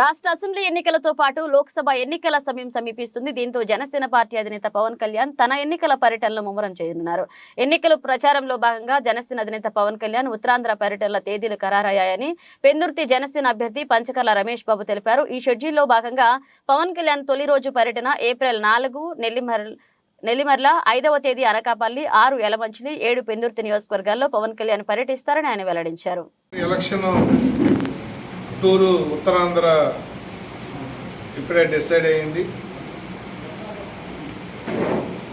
రాష్ట్ర అసెంబ్లీ ఎన్నికలతో పాటు లోక్సభ ఎన్నికల సమయం సమీపిస్తుంది. దీంతో జనసేన పార్టీ అధినేత పవన్ కళ్యాణ్ తన ఎన్నికల పర్యటనలో ముమ్మరం చేయనున్నారు. ఎన్నికల ప్రచారంలో భాగంగా జనసేన అధినేత పవన్ కళ్యాణ్ ఉత్తరాంధ్ర పర్యటనల తేదీలు ఖరారయ్యాయని పెందుర్తి జనసేన అభ్యర్థి పంచకర్ల రమేష్ బాబు తెలిపారు. ఈ షెడ్యూల్లో భాగంగా పవన్ కళ్యాణ్ తొలి రోజు పర్యటన ఏప్రిల్ నాలుగు నెల్లిమర్ నెల్లిమర్ల ఐదవ తేదీ అనకాపల్లి ఆరు ఎలమంచిలి ఏడు పెందుర్తి నియోజకవర్గాల్లో పవన్ కళ్యాణ్ పర్యటిస్తారని ఆయన వెల్లడించారు. ఎలక్షన్ ఉత్తరాంధ్ర ఇప్పుడే డిసైడ్ అయింది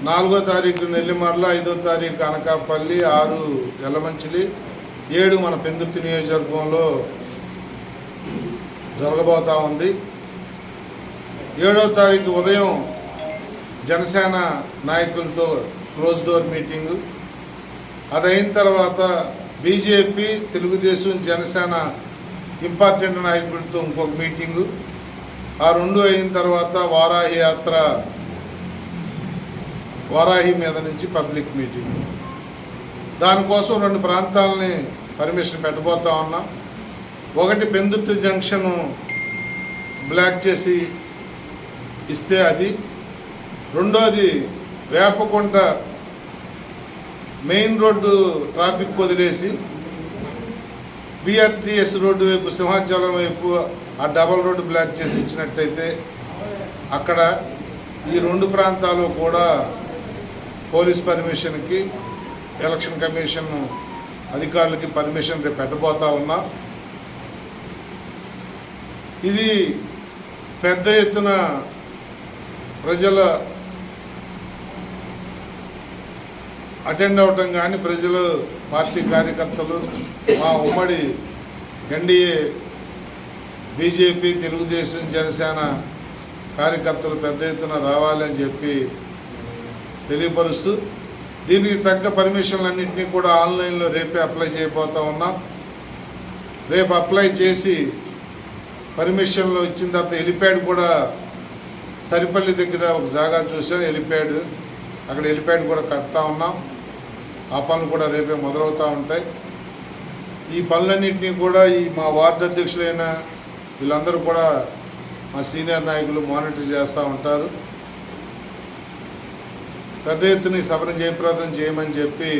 నాలుగో తారీఖు నెల్లిమర్ల ఐదో తారీఖు అనకాపల్లి ఆరు ఎల్లమంచిలి ఏడు మన పెందుర్తి నియోజకవర్గంలో జరగబోతూ ఉంది. ఏడో తారీఖు ఉదయం జనసేన నాయకులతో క్లోజ్ డోర్ మీటింగు. అది అయిన తర్వాత బీజేపీ తెలుగుదేశం జనసేన ఇంపార్టెంట్ నాయకుడితో ఇంకొక మీటింగు. ఆ రెండు అయిన తర్వాత వారాహి యాత్ర వారాహి మీద నుంచి పబ్లిక్ మీటింగ్. దానికోసం రెండు ప్రాంతాలని పర్మిషన్ పెట్టబోతా ఉన్నాం. ఒకటి పెందుర్తి జంక్షను బ్లాక్ చేసి ఇస్తే అది. రెండోది వేపకుంట మెయిన్ రోడ్డు ట్రాఫిక్ వదిలేసి బిఆర్టీఎస్ రోడ్డు వైపు సింహాచలం వైపు ఆ డబల్ రోడ్డు బ్లాక్ చేసి ఇచ్చినట్టయితే అక్కడ ఈ రెండు ప్రాంతాలు కూడా పోలీస్ పర్మిషన్కి ఎలక్షన్ కమిషన్ అధికారులకి పర్మిషన్ రేపు పెట్టబోతా ఉన్నా. ఇది పెద్ద ఎత్తున ప్రజల అటెండ్ అవటం కానీ ప్రజలు పార్టీ కార్యకర్తలు మా ఉమ్మడి ఎన్డీఏ బీజేపీ తెలుగుదేశం జనసేన కార్యకర్తలు పెద్ద ఎత్తున రావాలని చెప్పి తెలియపరుస్తూ దీనికి తగ్గ పర్మిషన్లన్నింటినీ కూడా ఆన్లైన్లో రేపే అప్లై చేయబోతా ఉన్నాం. రేపు అప్లై చేసి పర్మిషన్లు ఇచ్చిన తర్వాత హెలిప్యాడ్ కూడా సరిపల్లి దగ్గర ఒక జాగా చూసాం హెలిప్యాడ్ అక్కడ హెలిప్యాడ్ కూడా కడతా ఉన్నాం. ఆ పనులు కూడా రేపే మొదలవుతూ ఉంటాయి. ఈ పనులన్నింటినీ కూడా ఈ మా వార్డు అధ్యక్షులైన వీళ్ళందరూ కూడా మా సీనియర్ నాయకులు మానిటర్ చేస్తూ ఉంటారు. పెద్ద ఎత్తున ఈ సభను జయప్రదం చేయమని చెప్పి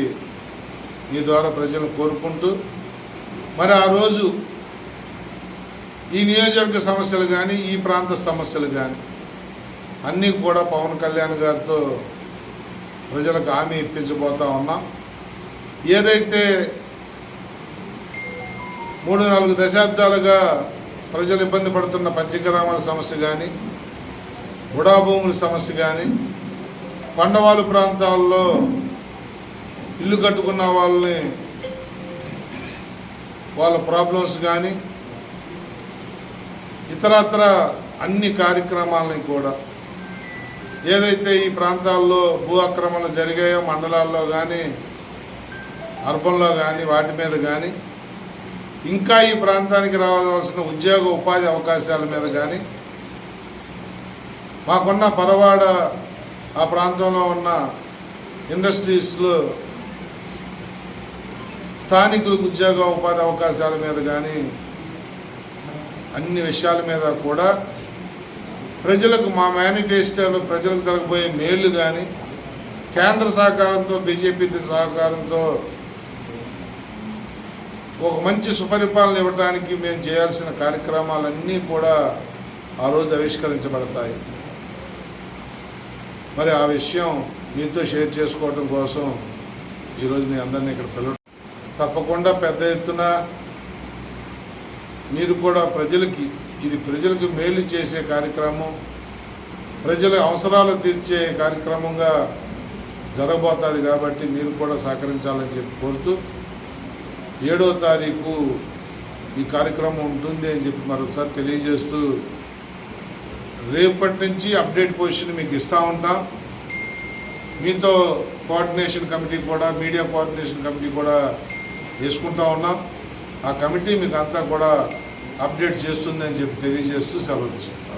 మీ ద్వారా ప్రజలను కోరుకుంటూ మరి ఆ రోజు ఈ నియోజకవర్గ సమస్యలు కానీ ఈ ప్రాంత సమస్యలు కానీ అన్నీ కూడా పవన్ కళ్యాణ్ గారితో ప్రజలకు హామీ ఇప్పించబోతా ఉన్నాం. ఏదైతే మూడు నాలుగు దశాబ్దాలుగా ప్రజలు ఇబ్బంది పడుతున్న పంచగ్రామాల సమస్య కానీ బుడాభూముల సమస్య కానీ కొండవాలు ప్రాంతాల్లో ఇల్లు కట్టుకున్న వాళ్ళని వాళ్ళ ప్రాబ్లమ్స్ కానీ ఇతరత్ర అన్ని కార్యక్రమాలని కూడా ఏదైతే ఈ ప్రాంతాల్లో భూ ఆక్రమణలు జరిగాయో మండలాల్లో కానీ అర్బన్లో కానీ వాటి మీద కానీ ఇంకా ఈ ప్రాంతానికి రావాల్సిన ఉద్యోగ ఉపాధి అవకాశాల మీద కానీ మాకున్న పరవాడ ఆ ప్రాంతంలో ఉన్న ఇండస్ట్రీస్లో స్థానికులకు ఉద్యోగ ఉపాధి అవకాశాల మీద కానీ అన్ని విషయాల మీద కూడా ప్రజలకు మా మేనిఫెస్టోలో ప్రజలకు జరగబోయే మేళ్ళు కానీ కేంద్ర సహకారంతో బీజేపీ సహకారంతో ఒక మంచి సుపరిపాలన ఇవ్వడానికి మేము చేయాల్సిన కార్యక్రమాలన్నీ కూడా ఆ రోజు ఆవిష్కరించబడతాయి. మరి ఆ విషయం మీతో షేర్ చేసుకోవడం కోసం ఈరోజు మీ అందరినీ ఇక్కడ పిలవడం తప్పకుండా పెద్ద ఎత్తున మీరు కూడా ప్రజలకి ఇది ప్రజలకు మేలు చేసే కార్యక్రమం ప్రజల అవసరాలు తీర్చే కార్యక్రమంగా జరగబోతుంది కాబట్టి మీరు కూడా సహకరించాలని చెప్పి కోరుతూ ఏడో తారీఖు ఈ కార్యక్రమం ఉంటుంది అని చెప్పి మరొకసారి తెలియజేస్తూ రేపటి నుంచి అప్డేట్ పొజిషన్ మీకు ఇస్తూ ఉంటాం. మీతో కోఆర్డినేషన్ కమిటీ కూడా మీడియా కోఆర్డినేషన్ కమిటీ కూడా వేసుకుంటా ఉన్నాం. ఆ కమిటీ మీకు అంతా కూడా అప్డేట్ చేస్తుందని చెప్పి తెలియజేస్తూ సెలవు తీసుకుంటాం